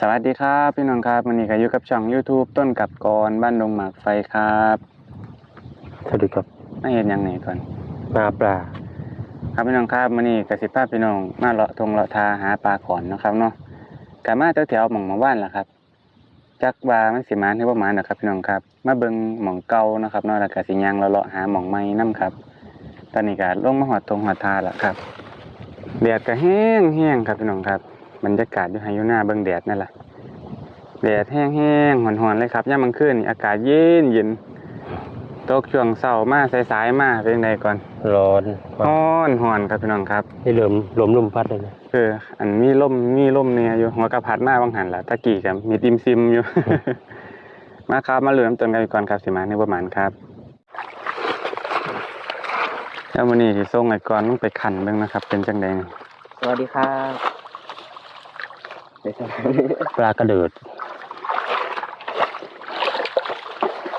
สวัสดีครับพี่น้องครับวันนี้ก็อยู่กับช่อง YouTube ต้นกับกรบ้านดงหมากไฟครับสวัสดีครับมาเห็นยังไงก่อนมาปลาครับพี่น้องครับวันนี้กสิภาพพี่น้องมาเลาะทงเลาะทาหาปลาขอนเนาะครับเนาะกามาแถวๆหม่องหมาว่านล่ะครับ จักว่ามันสิมานหรือบ่มานนะครับพี่น้องครับ มาเบิ่งหม่องเก่านะครับเนาะแล้วก็สิย่างเลาะๆหาหม่องใหม่นํครับ ตอนนี้ก็ลงมาหอดทงหอดทาแล้วครับแดดก็แห้งแห้งครับพี่น้องครับ บรรยากาศอยู่ไฮอยู่หน้าเบิ่งแดดนั่นแหละแดดแห้งแห้งหอนๆเลยครับย่ามมันขึ้นนี่อากาศเย็นเย็นตกช่วงเช้ามาสายๆมาเป็นจั่งใดก่อนร้อนฮ้อนหอนครับพี่น้องครับให้เริ่มลมลมพัดเลยนะคืออันมีล่มมีล่มเนี่ยอยู่หัวกระพัดมาบางหันละตะกี้กับมีติมซิมอยู่ มาครับมาเหลือมต้นกันก่อนครับสิมาในประมาณครับแล้ววันนี้สิส่งไอ้ก่อนต้องไปขันเบิ่งนะครับ เป็นจังใดนี่สวัสดีครับ เดี๋ยวจะปลากระเดิด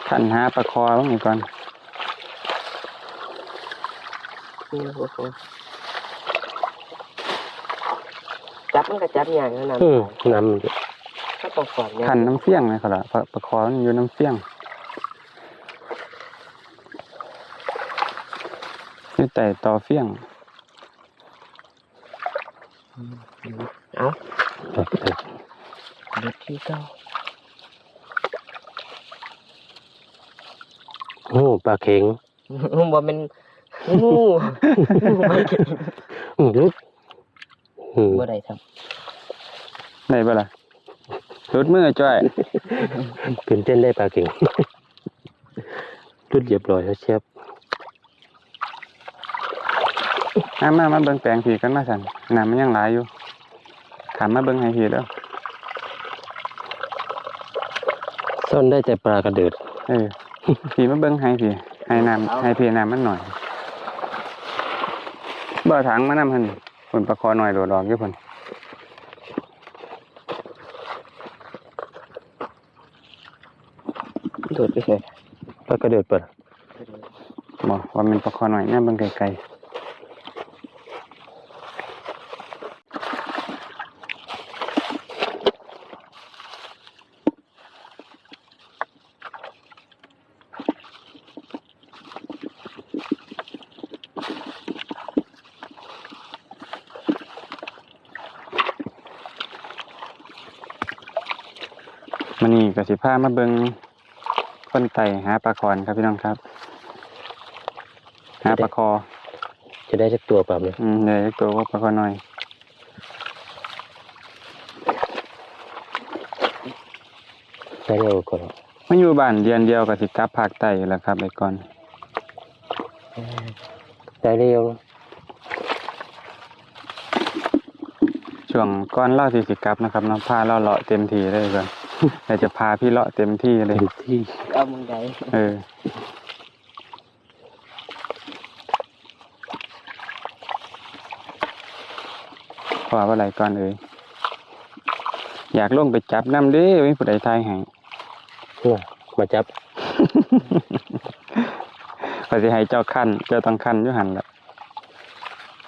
ขันหาปลาคอบ้างไอ้ก่อนนี่โอ้โหจับมันก็จับอย่างนั้นนะอืมน้ถ้าต้องก่อนเนี่ยขันน้ำเฟี้ยงนะครับล่ะปลาปลาคอมันอยู่น้ำเฟี้ยงอยู่แต่ต่อเฟี้ยงเอ้าำเด็ดที่เก้าโอ้ปลาเข็งบ่เป็นงูอืมลึกอืมบ่ได้ครับได้ปะล่ะรุดมือจ้อยเป็นเต้นได้ปลาเข็งรุดเหยียบรอยแล้วเชียบมามามาเบิ่งแปลงผีกันมาสั่นน้ำมันยังหลายอยู่ ถามมาเบิ่งให้ผีเด้อซ่อนได้แต่ปลากระเดิด เออผีมาเบิ่งให้ผีให้น้ำให้ผีน้ำมันหน่อยบ่เอาถังมานำหั่นผลประคอหน่อยโดดออกอยู่พุ่นโดดไปเลยปลากระเดิดเปิดบ่ว่ามันประคอหน่อยแน่เบิ่งไกลๆมื้อนี้ ก็สิพามาเบิ่งคนไต่หาปลาคอนครับพี่น้องครับ หาปลาคอ จะได้สักตัวเปล่าเนี่ยอืมเดี๋ยวตัวว่าปลาคอหน่อยได้เร็วก่อนมาอยู่บ้านเดือนเดียวกับสิกลับภาคใต้แหล้วครับไอ้ก่อนได้เร็วช่วงก่อนเล่าสิสิกลับนะครับเนาะพาเราเลาะเต็มที่เลยก่อน เดี๋ยวจะพาพี่เลาะเต็มที่เลเต็ยมที่เอามึงใดเออ ขอว่าอะไรก่อนเอ่ยอยากลงไปจับน้ำเด้ไม่ผู้ใดทายให้น่ะมาจับขอสิให้เจ้าขั้นเจ้าต้องขั้นอยู่หันละ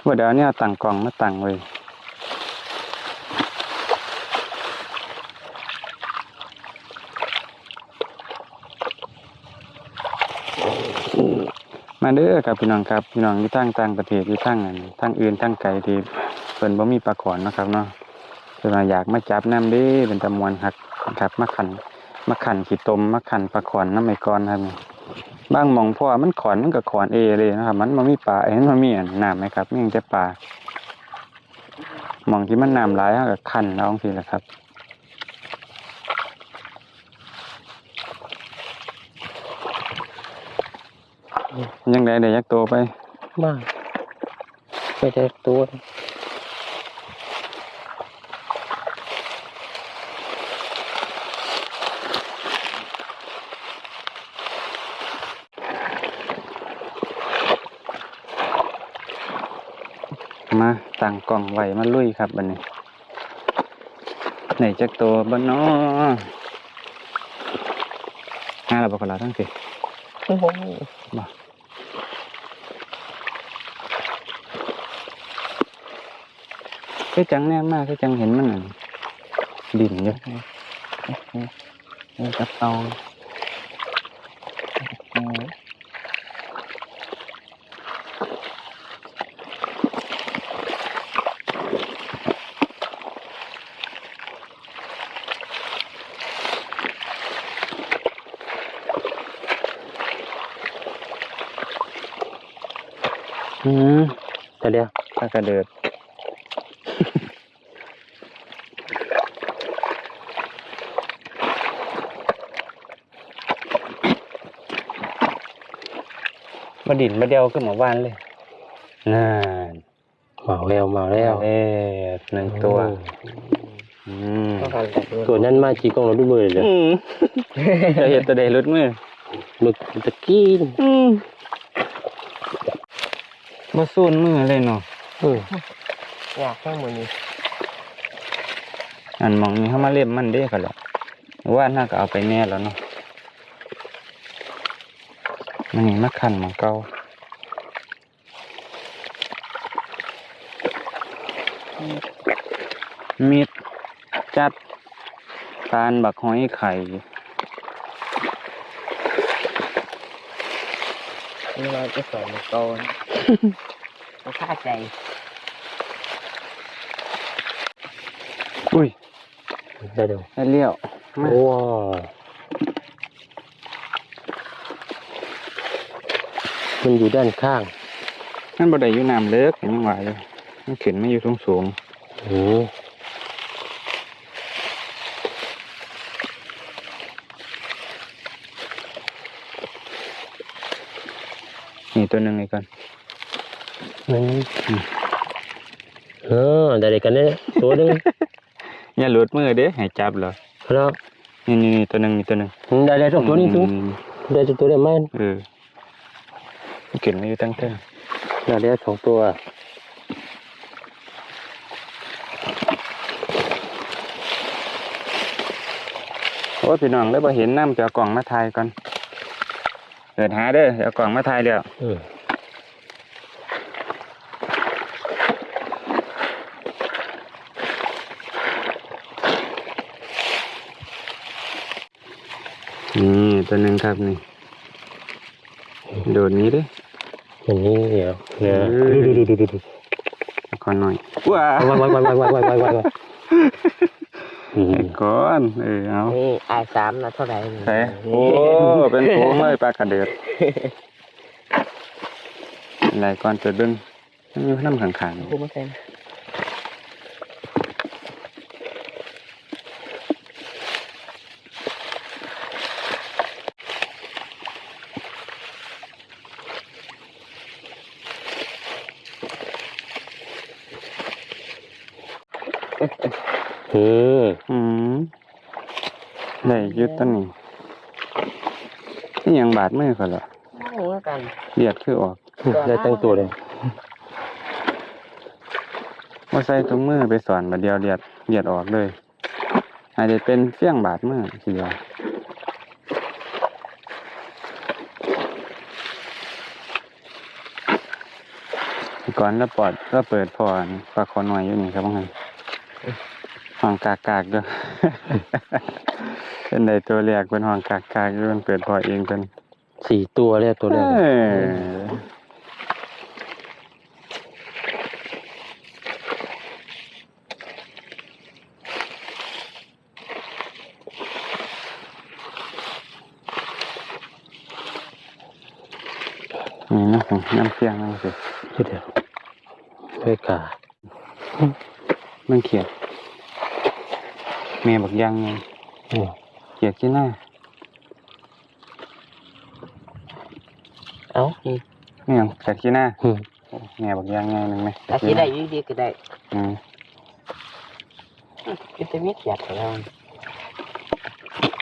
ว่าเดี๋ยวเนี้ตั้งกล่องมาตั้งไว้ มาเด้อครับพี่น้องครับพี่น้องที่ตั้งต่างประเทศที่ตั้งอันทั้งอื่นทั้งไกลที่เพิ่นบ่มีปลาขอนนะครับเนาะเพิ่นว่าอยากมาจับน้ำเด้เป็นตะมวนหักครับมาขันมาขันขี้ตมมาขันปลาขอนน้ำไม้ก่อนครับบางหมองพ่อมันขอนมันก็ขอนเอเลยนะครับ มันมันมีปลาเห็นมันมีอันน้ำไหมครับมีแต่ปลาหมองที่มันน้ำหลายก็คันแล้วจังซี่แหละครับ ยังได้ได้ยักโตไปมากไม่ได้สักตัวมาตั้งกล่องไว้มาลุยครับบัดนี้ไหนจักโตบ่เนาะงานเราบอกกันแล้วทั้งสิโอ้โห คือจังแน่มากคือจังเห็นมันนั่นดินอยู่นี่กระเป๋าโอ้อืมแต่เดียวถ้ากระเดิด มาดินมาเดียวขึ้นหมู่บ้านเลยน่านมาแล้วมาแล้วเอ้หนึ่งตัวอืมก็กันแต่ตัวนั้นมาจีกองเราดูมือเลยอืมจะเห็นตัวใดรุดมือมึกตะกี้อืมมาสูนมือเลยเนาะอืมอยากให้มือนี้อันหมองนี้เขามาเล่มมันเด้กันแล้วว่าน่าก็เอาไปแน่แล้วเนาะ มันนี่มาขันหมองเก่ามีดจัดปานบักหอยไข่นี่เราจะสอนมันโตนก็ฆ่าใจ อุ้ยได้เดียวได้เลี้ยวมา ว้าว มันอยู่ด้านข้างนั่นบ่ได้อยู่น้ำเลิกยังว่าอยู่มันขึ้นมาอยู่สูงสูงอืมๆนี่ตัวหนึ่งอีกก่อนนั่นเออได้เลยกันเนี่ยตัวหนึงอย่าหลุดมือเด้ให้จับเหรอครับนี่นี่นี่ตัวหนึ่งนี่ตัวหนึ่งได้ได้สองตัวนี้ตัวอืมได้ตัวได้ไหมเออ มันขึ้นมาอยู่ตั้งเต้นได้ได้สองตัวโอ้ยพี่น้องได้บ่เห็นน้ำจะเอากล่องมาถ่ายก่อนเกิดหาเด้อเอากล่องมาถ่ายแล้วอืมนี่ตัวหนึ่งครับนี่ โดดนี้เด้ อย่นี้เนี่ยดูดูดูดูดูก่อนหน่อยว้าวว้าวว้าวว้าวว้าวว้าวก่อนเออเอาไอสามนะเท่าไหร่โอ้เป็นโค้งเลยปลากระเดือดหลายก้อนเกิดบึ้งมีพนันขังขังโอ้ไอืมอืมได้อยึดต้นนี้นี่ยังบาดมือเขาเหรอไม่เหมือนกันเลียดคือออกได้ตั้งตัวเลยว่าใส่ถุงมือไปสอนบาดเดียวเลียดเลียดออกเลยอาจจะเป็นเฟี้ยงบาดมือทีเดียวก่อนแล้วปอดแล้วเปิดพอนปลาคอหน่อยอยู่นี่ครับพ่อไง ห้องกากกากๆเด้วยเป็นในตัวแรกเป็นห้องกากกากๆอยู่มันเปิดพอเองเป็นสี่ตัวแรกตัวแรกเอ้ยนี่น้ำน้ำเพียงน้ำสิเดี๋ยวไม่กล้ามันเขียด แม่บักยังไงอืมเขียดที่หน้าเอ้านี่นี่ยังเขียดที่หน้าอืมโอ้แม่บักยังไงนึงไหมอาชีพได้อยืดดีก็ได้อืมก็จะมีเกียรติแล้ว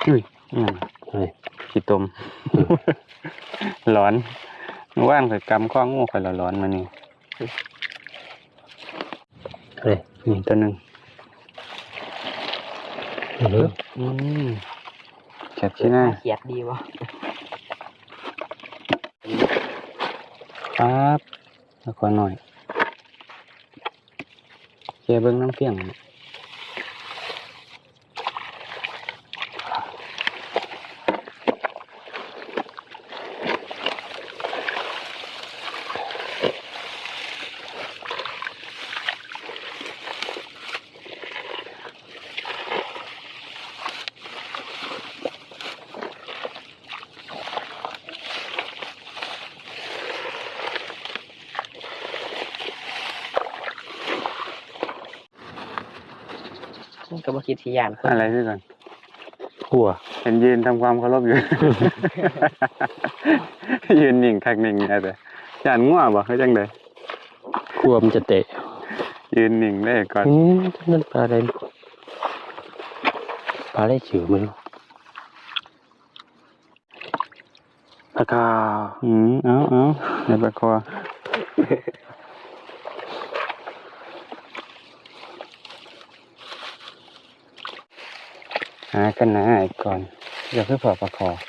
อุ้ยอืมเฮ้ยขี้ตมร้อนว่านข่อยกำข้องูข่อยละร้อนมานี่เฮ้ยนี่ตัวหนึ่ง อืมอืมเขียดที่หน้าเกียรติดีวะครับแล้วขอหน่อยเจียเบิ้งน้ำเพียง ก็บ่คิดสิยานคนอะไรคือกันหัวเห็นยืนทำความเคารพอยู่ ยืนนิ่งคักนิ่งเนี่ยแต่ย่านง่วบ่คือจังไดหัวมันจะเตะยืนนิ่งเลยก่อนอืมนั่นปลาอะไรปลาอะไรเฉือมันปลากาอืมเอาเอาในปลาคอ หากันนะไอ้ก่อนเดี๋ยวคือพอประคอแ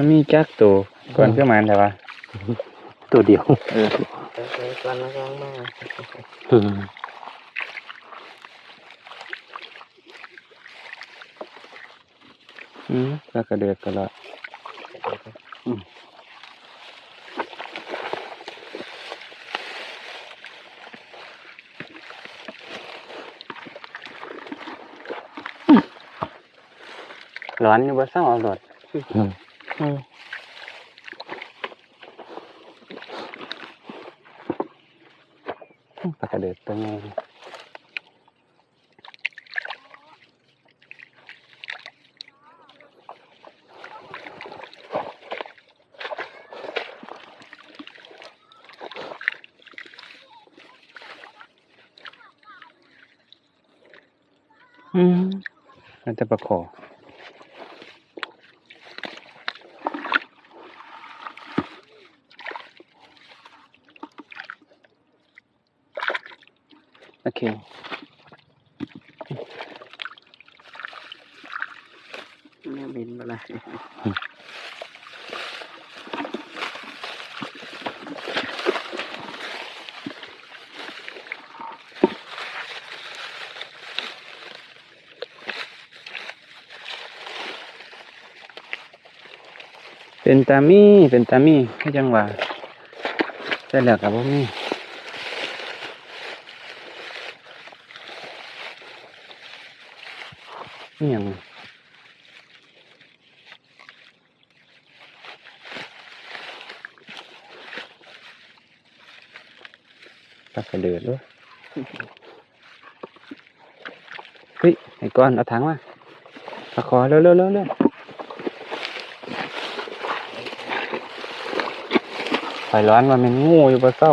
ล้วมีจักตัวก่อนคือมันแต่ว่าตัวเดียวเออเออก่อนแล้วก็มาอืมอืมก็กระเดือกกันละร้อนอยู่บ่เศร้าเอาโดดอืมอืม ปลากระเดือกตัวนี้อืมมันจะประคอ โอเคแม่บินมาเลยเป็นตามีเป็นตามีให้จังหวะแต่แล้วกับพวกนี้ นี่ยังปลากระเดือดด้วยเฮ้ยไอ้ก้อนเอาถังมาปลาคอเร็วเร็วเร็วเร็วไฟร้อนว่ามันงูอยู่บนเส้า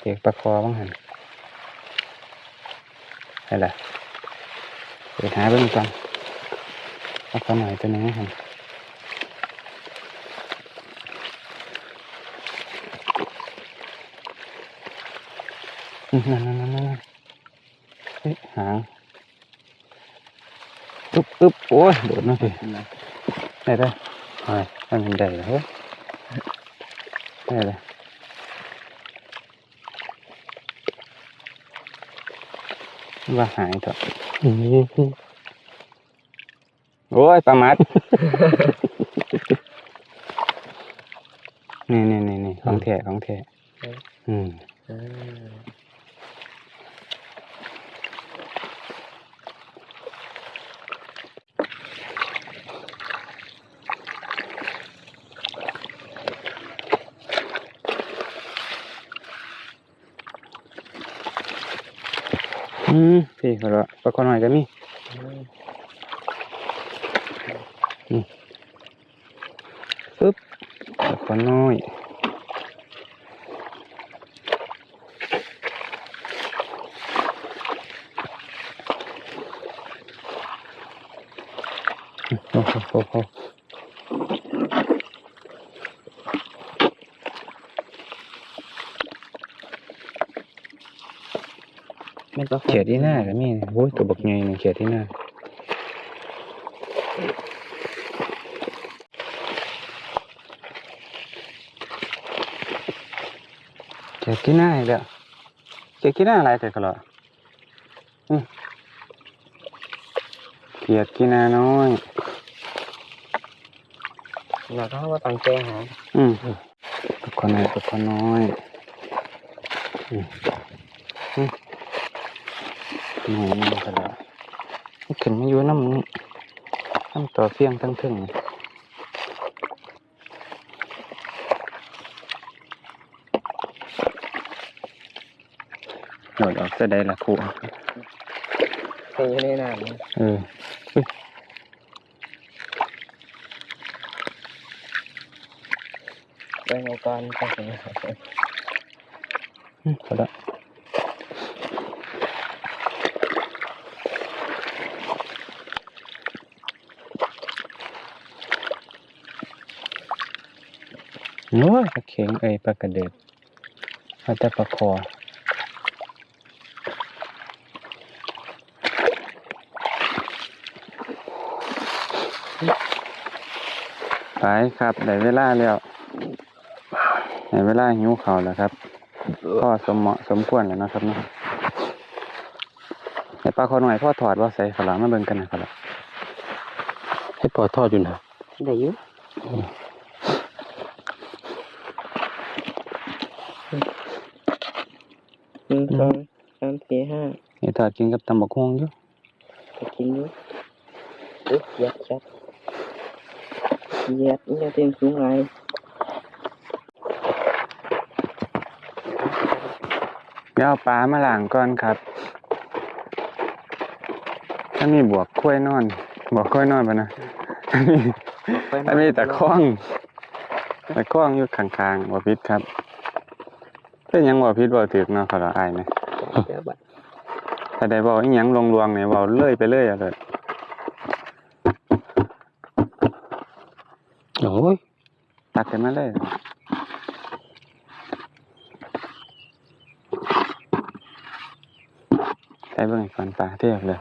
เด็กประคอบ้างหันอะไรล่ะ ไปหาเบิ่งก่อนเอาเขาหน่อยตัวหนึงให้หันอืมนั่นนั่นนั่นนั่นเฮ้ยหางอึ๊บอึ๊บโอ้ยโดดมาสิได้ได้ไอ้ให้มันได้เหรอเฮ้ยนี่เลย ว่าหายเถอะอืมโอ้ยปลามัดนี่นี่นี่นี่ของแท้ของแท้อืม อืมพี่ก็ละปลาคอหน่อยก็มีปึ๊บปลาคอน้อยโอ้โหโอ้โห มันก็เขียดที่หน้าก็มีโอ้ยตัวบักใหญ่นี่เขียดที่หน้าเขียดที่หน้าอีกแล้วเขียดที่หน้าอะไรแต่ก็เหรอเขียดขี้นาน้อยเราก็ว่าตั้งใจหาอืมตะกอนน้อยตะกอนน้อยอืมอืม หน่อยนึงก็ได้มันขึ้นมาอยู่น้ำนี่น้ำต่อเฟียงทั้งทึ่งหนดออกจะได้ละครูเคยอยู่ในน้ำนี่เออเรื่องไงก่อนก็ถึงอืมพอละ โอ้ยปลาเข็งเอ้ยปลากระเดิดเอาแต่ปลาคอไปครับได้เวลาแล้วได้เวลาหิวข้าวแล้วครับพ่อสมเหมาะสมควรแล้วเนาะครับเนาะไอ้ปลาคอหน่อยพ่อถอดว่าใส่ขาวหลามมาเบิ่งกันนะครับให้ปอทอดอยู่นะได้อยู่หนึ่งสองสามสี่ห้า ไอ้ ถอดกินกับตำบักฮวงอยู่ไปกินอยู่อุ๊ยเหยัดชัดเหยัดเหยัดเต็มสูงไรเดี๋ยวเอาปลามาล้างก่อนครับ ถ้ามีบวกคุ้วยนอนบวกคุ้วยนอนปะนะถ้ามีถ้ามีตะข้องตะข้องอยู่ข้างๆบ่พิษครับเป็นหยังบ่พิษบ่ถึกเนาะเขาละอายนะ เดี๋ยวบัด ถ้าได้บอกอีหยังลวงๆเนี่ยเว้าเลื่อยไปเรื่อยเอาเลยโอ้ยตักกันมาเลยใส่เบิ่งก่อนปลาเทียบเลย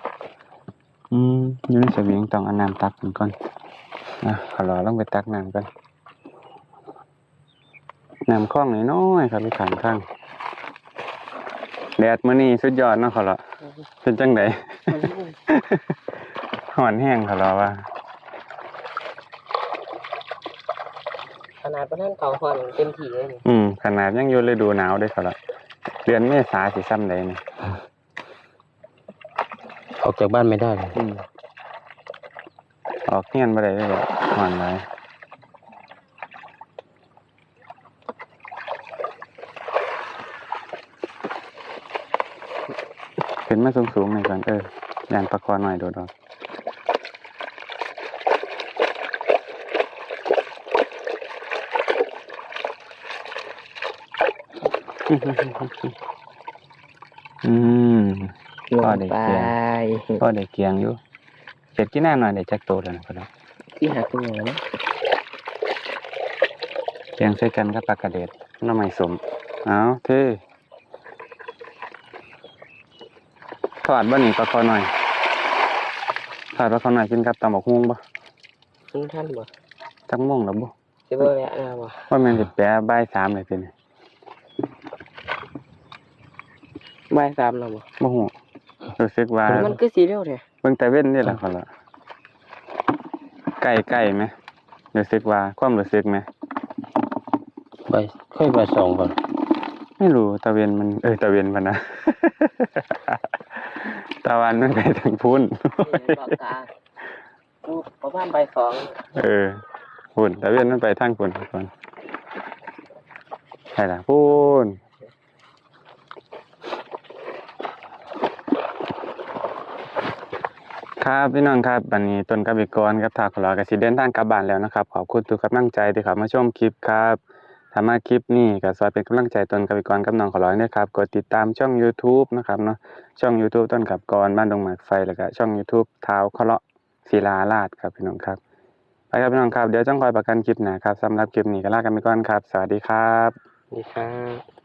อืมอยู่ในเสบียงต้องเอาน้ำตักมันก่อนอะขอรอลงไปตักน้ำก่อนน้ำคลองน้อยๆครับไปขางข้างแดดมื้อนี้สุดยอดเนาะขอรอ เป็นจังไดหอนแห้งขอรอว่าขนาดประท่านเขาหอนเต็มที่เลยนี่อืม ขนาดยังอยู่ฤดูหนาวเด้อขอรอเดือนเมษาสิซ้ำใดนี่ออกจากบ้านไม่ได้เลยอืมออกเงียนบ่ได้เลยอะหอนหลาย ขึ้นมาสูงๆหน่อยก่อนเออยานประคอหน่อยโดดออกอืมลงพอได้ไปเกียงก็ได้เกียงอยู่เจ็ดกี่หน้าหน่อยได้จักโตแล้วนะพ่อเนาะที่หาตัวอย่างนะเกียงใส่กันกับปลากระเด็ดน้ำไม่สมเอาเท่ ทอดบ่นี่ปลาคอหน่อยทอดปลาคอหน่อยกินกับตำบักฮุ่งบ่คุณท่านบ่จักโมงแล้วบ่จะบ่แวะนะบ่ว่าแม่นสิแปะบ่ายสามเลยทีนี้บ่ายสามแล้วบ่บ่ฮู้รู้สึกว่ามันคือสีเร็วแท้เบิ่งแต่เว้นนี่แหละเขาละใกล้ใกล้ไหมรู้สึกว่าความรู้สึกไหมใบค่อยใบสองก่อนไม่รู้ตะเวนมันเอ้ยตะเวนพันนะ ตะวันมันไปทางพุ่นนี่บอกกากูประมาณบ่ายสองเออพุ่นตะเวนมันไปทางพุ่นก่อนใช่ละพุ่นครับพี่น้องครับวันนี้ต้นกบิกรกับทาขลอกสิเดินทางกลับบ้านแล้วนะครับ ขอบคุณทุกกำลังใจที่เข้ามาชมคลิปครับ ถ้ามาคลิปนี้ก็สอยเป็นกำลังใจต้นกบิกรกับน้องขอร้อยนะครับกดติดตามช่อง YouTube นะครับเนาะช่อง YouTube ต้นกับกรบ้านดงหมากไฟแล้วก็ช่อง YouTube เท้าเคาะศิลาลาดครับพี่น้องครับไปครับพี่น้องครับเดี๋ยวจ้องคอยประกันคลิปหนาครับสำหรับคลิปนี้ก็ลากันไปก่อนครับ สวัสดีครับ ดีครับ